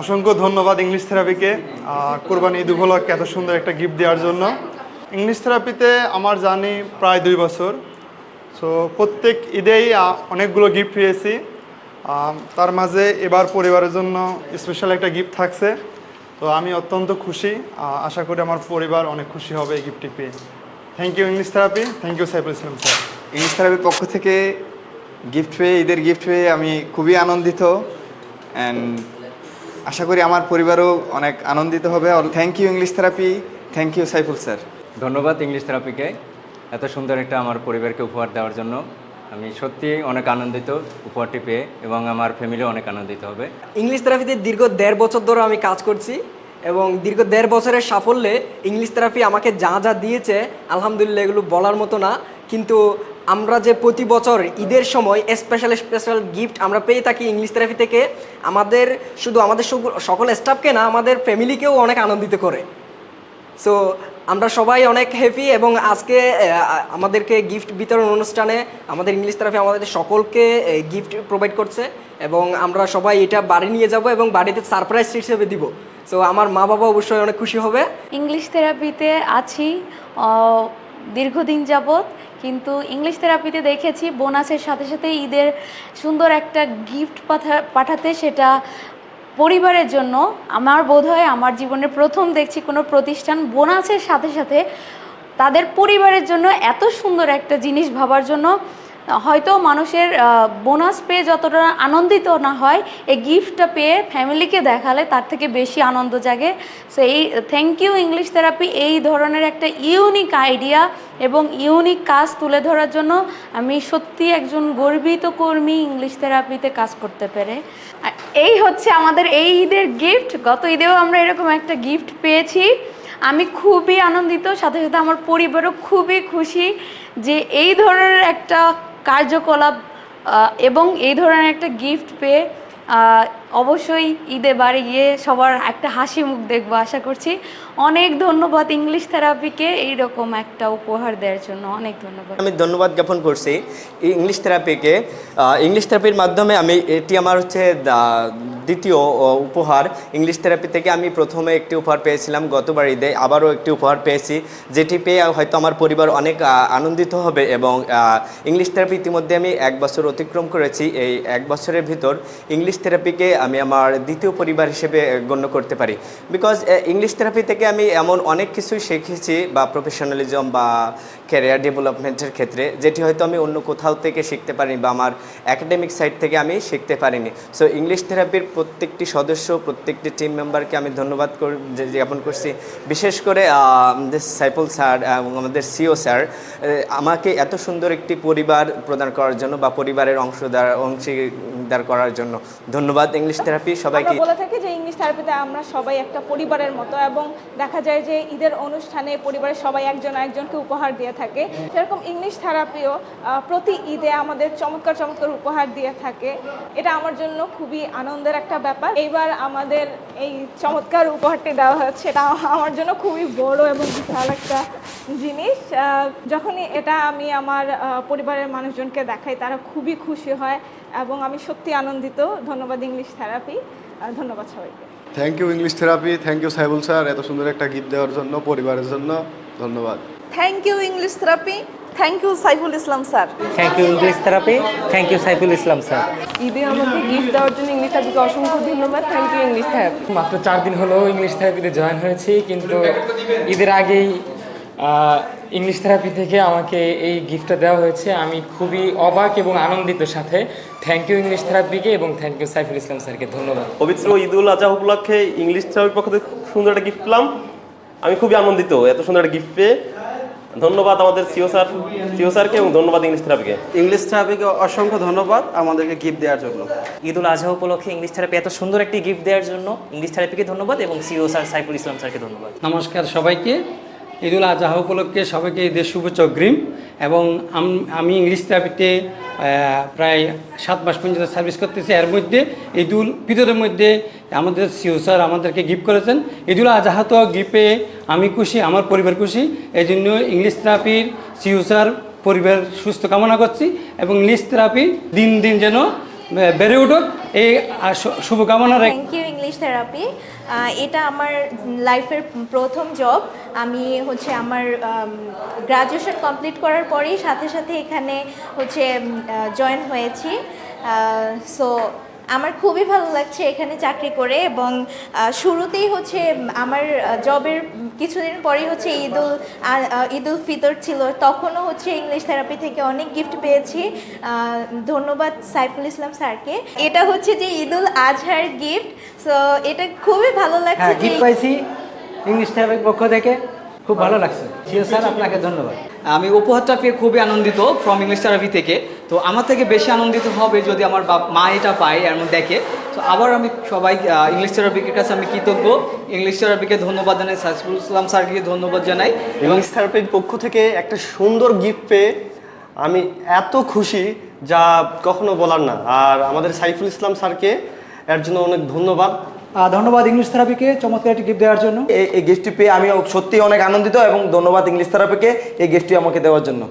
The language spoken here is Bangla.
অসংখ্য ধন্যবাদ ইংলিশ থেরাপিকে। কোরবানি ঈদ উপলক্ষে এত সুন্দর একটা গিফট দেওয়ার জন্য। ইংলিশ থেরাপিতে আমার জানি প্রায় দুই বছর। সো প্রত্যেক ঈদেই অনেকগুলো গিফট পেয়েছি। তার মাঝে এবার পরিবারের জন্য স্পেশাল একটা গিফট থাকছে। তো আমি অত্যন্ত খুশি। আশা করি আমার পরিবার অনেক খুশি হবে এই গিফটটি পেয়ে। Thank you English therapy thank you Saiful Islam sir English থেরাপির পক্ষ থেকে গিফট পেয়ে, ঈদের গিফট পেয়ে আমি খুবই আনন্দিত। অ্যান্ড আশা করি আমার পরিবারও অনেক আনন্দিত হবে। Thank you English therapy thank you Saiful sir ধন্যবাদ ইংলিশ থেরাপিকে এত সুন্দর একটা আমার পরিবারকে উপহার দেওয়ার জন্য। আমি সত্যিই অনেক আনন্দিত উপহারটি পেয়ে এবং আমার ফ্যামিলিও অনেক আনন্দিত হবে। ইংলিশ থেরাপিতে দীর্ঘ দেড় বছর ধরে আমি কাজ করছি এবং দীর্ঘ দেড় বছরের সাফল্যে ইংলিশ থেরাপি আমাকে যা যা দিয়েছে আলহামদুলিল্লাহ এগুলো বলার মতো না। কিন্তু আমরা যে প্রতি বছর ঈদের সময় স্পেশাল স্পেশাল গিফট আমরা পেয়ে থাকি ইংলিশ থেরাপি থেকে, আমাদের শুধু আমাদের সকল- স্টাফকে না, আমাদের ফ্যামিলিকেও অনেক আনন্দিত করে। সো আমরা সবাই অনেক হ্যাপি এবং আজকে আমাদেরকে গিফট বিতরণ অনুষ্ঠানে আমাদের ইংলিশ থেরাপি আমাদের সকলকে গিফট প্রোভাইড করছে এবং আমরা সবাই এটা বাড়ি নিয়ে যাব এবং বাড়িতে সারপ্রাইজ হিসেবে দিব। সো আমার মা বাবা অবশ্যই অনেক খুশি হবে। ইংলিশ থেরাপিতে আছি দীর্ঘদিন যাবৎ, কিন্তু ইংলিশ থেরাপিতে দেখেছি, বোনাসের সাথে সাথে ঈদের সুন্দর একটা গিফট পাঠা পাঠাতে সেটা পরিবারের জন্য। আমার বোধ হয় আমার জীবনে প্রথম দেখছি কোনো প্রতিষ্ঠান বোনাসের সাথে সাথে তাদের পরিবারের জন্য এত সুন্দর একটা জিনিস ভাবার জন্য হয়তো মানুষের বোনাস পেয়ে যতটা আনন্দিত না হয়, এই গিফটটা পেয়ে ফ্যামিলিকে দেখালে তার থেকে বেশি আনন্দ জাগে। সো এই থ্যাংক ইউ ইংলিশ থেরাপি এই ধরনের একটা ইউনিক আইডিয়া এবং ইউনিক কাজ তুলে ধরার জন্য আমি সত্যি একজন গর্বিত কর্মী ইংলিশ থেরাপিতে কাজ করতে পেরে। এই হচ্ছে আমাদের এই ঈদের গিফট গত ঈদেও আমরা এরকম একটা গিফট পেয়েছি। আমি খুবই আনন্দিত, সাথে সাথে আমার পরিবারও খুবই খুশি যে এই ধরনের একটা কার্যকলাপ এবং এই ধরনের একটা গিফট পেয়ে অবশ্যই ঈদে বাড়ি গিয়ে সবার একটা হাসি মুখ দেখব, আশা করছি। অনেক ধন্যবাদ ইংলিশ থেরাপিকে এইরকম একটা উপহার দেওয়ার জন্য, অনেক ধন্যবাদ। আমি ধন্যবাদ জ্ঞাপন করছি ইংলিশ থেরাপিকে। ইংলিশ থেরাপির মাধ্যমে আমি এটি আমার হচ্ছে দ্বিতীয় উপহার। ইংলিশ থেরাপি থেকে আমি প্রথমে একটি উপহার পেয়েছিলাম গতবার ঈদে, আবারও একটি উপহার পেয়েছি, যেটি পেয়ে হয়তো আমার পরিবার অনেক আনন্দিত হবে এবং ইংলিশ থেরাপি ইতিমধ্যে আমি এক বছর অতিক্রম করেছি। এই এক বছরের ভিতর ইংলিশ থেরাপিকে আমি আমার দ্বিতীয় পরিবার হিসেবে গণ্য করতে পারি। বিকজ ইংলিশ থেরাপি থেকে আমি এমন অনেক কিছুই শিখেছি, বা প্রফেশনালিজম বা ক্যারিয়ার ডেভেলপমেন্টের ক্ষেত্রে, যেটি হয়তো আমি অন্য কোথাও থেকে শিখতে পারিনি, বা আমার একাডেমিক সাইড থেকে আমি শিখতে পারিনি। সো ইংলিশ থেরাপির প্রত্যেকটি সদস্য, প্রত্যেকটি টিম মেম্বারকে আমি ধন্যবাদ জ্ঞাপন করছি। বিশেষ করে সাইফুল স্যার এবং আমাদের সিও স্যার আমাকে এত সুন্দর একটি পরিবার প্রদান করার জন্য, বা পরিবারের অংশদার, অংশীদার করার জন্য। ধন্যবাদ ইংলিশ থেরাপি সবাইকে বলে থাকি যে ইংলিশ থেরাপিতে আমরা সবাই একটা পরিবারের মতো এবং দেখা যায় যে ঈদের অনুষ্ঠানে পরিবারের সবাই একজন একজনকে উপহার দিয়ে থাকে। সেরকম ইংলিশ থেরাপিও প্রতি ঈদে আমাদের চমৎকার চমৎকার উপহার দিয়ে থাকে। এটা আমার জন্য খুবই আনন্দের একটা ব্যাপার। এইবার আমাদের এই চমৎকার উপহারটি দেওয়া হচ্ছে এটা আমার জন্য খুবই বড় এবং বিশাল একটা জিনিস। যখনই এটা আমি আমার পরিবারের মানুষজনকে দেখাই, তারা খুবই খুশি হয়। এবং আমি সত্যি আনন্দিত। ধন্যবাদ ইংলিশ থেরাপি। ধন্যবাদ সবাইকে। Thank you English therapy thank you Saibul sir এত সুন্দর একটা গিফট দেওয়ার জন্য পরিবারের জন্য। ধন্যবাদ। Thank you English therapy thank you Saiful Islam sir. Thank you English therapy thank you Saiful Islam sir. ঈদে আমাকে গিফট দেওয়ার জন্য ইংলিশ থেরাপিকে অসংখ্য ধন্যবাদ। থ্যাংক ইউ ইংলিশ থেরাপি মাত্র চার দিন হলো ইংলিশ থেরাপিতে জয়েন হয়েছি কিন্তু ঈদের আগেই ইংলিশ থেরাপি থেকে আমাকে এই গিফটটা দেওয়া হয়েছে। আমি খুবই অবাক এবং আনন্দিত সাথে। থ্যাংক ইউ ইংলিশ থেরাপিকে এবং থ্যাংক ইউ সাইফুল ইসলাম স্যারকে। ধন্যবাদ। পবিত্র ঈদুল আজহা উপলক্ষে ইংলিশ থেরাপির পক্ষ থেকে খুব সুন্দর একটা গিফট পেলাম। আমি খুবই আনন্দিত এত সুন্দর একটা গিফট পেয়ে। ধন্যবাদ আমাদের সিও স্যার সিও স্যারকে এবং ধন্যবাদ ইংলিশ থেরাপিকে। ইংলিশ থেরাপিকে অসংখ্য ধন্যবাদ আমাদেরকে গিফট দেওয়ার জন্য। ঈদুল আজহা উপলক্ষে ইংলিশ থেরাপি এত সুন্দর একটি গিফট দেওয়ার জন্য ইংলিশ থেরাপিকে ধন্যবাদ এবং সিও স্যার সাইফুল ইসলাম স্যারকে ধন্যবাদ। নমস্কার সবাইকে। ঈদুল আজহা উপলক্ষে সবাইকে ঈদের শুভেচ্ছা অগ্রিম এবং আমি ইংলিশ থেরাপিতে প্রায় সাত মাস পর্যন্ত সার্ভিস করতেছি। এর মধ্যে ঈদুল ফিতরের মধ্যে আমাদের সিও স্যার আমাদেরকে গিফট করেছেন। ঈদুল আজহা তো গিফটে আমি খুশি, আমার পরিবার খুশি। এই জন্য ইংলিশ থেরাপির সিও স্যার পরিবার সুস্থ কামনা করছি এবং ইংলিশ থেরাপি দিন দিন যেন বেড়ে উঠুক। এই শুভকামনা থ্যাংক ইউ ইংলিশ থেরাপি এটা আমার লাইফের প্রথম জব আমি হচ্ছে আমার গ্রাজুয়েশন কমপ্লিট করার পরেই সাথে সাথে এখানে হচ্ছে জয়েন হয়েছি। সো আমার খুবই ভালো লাগছে এখানে চাকরি করে এবং শুরুতেই হচ্ছে আমার জবের কিছুদিন পরেই হচ্ছে ঈদুল ঈদুল ফিতর ছিল। তখনও হচ্ছে ইংলিশ থেরাপি থেকে অনেক গিফট পেয়েছি। ধন্যবাদ সাইফুল ইসলাম স্যারকে। এটা হচ্ছে যে ঈদুল আজহার গিফট সো এটা খুবই ভালো লাগছে হ্যাঁ গিফট পাইছি ইংলিশ থেরাপির পক্ষ থেকে। খুব ভালো লাগছে। জিও স্যার আপনাকে ধন্যবাদ। আমি উপহারটা পেয়ে খুবই আনন্দিত ফ্রম ইংলিশ থেরাপি থেকে। তো আমার থেকে বেশি আনন্দিত হবে যদি আমার বাপ মা এটা পায় এর মধ্যে দেখে। তো আবার আমি সবাই ইংলিশ থেরাপির কাছে আমি কৃতজ্ঞ। ইংলিশ থেরাপিকে ধন্যবাদ জানাই সাইফুল ইসলাম স্যারকে ধন্যবাদ জানাই। ইংলিশ থেরাপির পক্ষ থেকে একটা সুন্দর গিফট পেয়ে আমি এত খুশি যা কখনো বলার না। আর আমাদের সাইফুল ইসলাম স্যারকে এর জন্য অনেক ধন্যবাদ। ধন্যবাদ ইংলিশ থেরাপিকে চমৎকার একটি গিফট দেওয়ার জন্য। এই গিফটটি পেয়ে আমি সত্যি অনেক আনন্দিত এবং ধন্যবাদ ইংলিশ থেরাপিকে এই গিফটটি আমাকে দেওয়ার জন্য।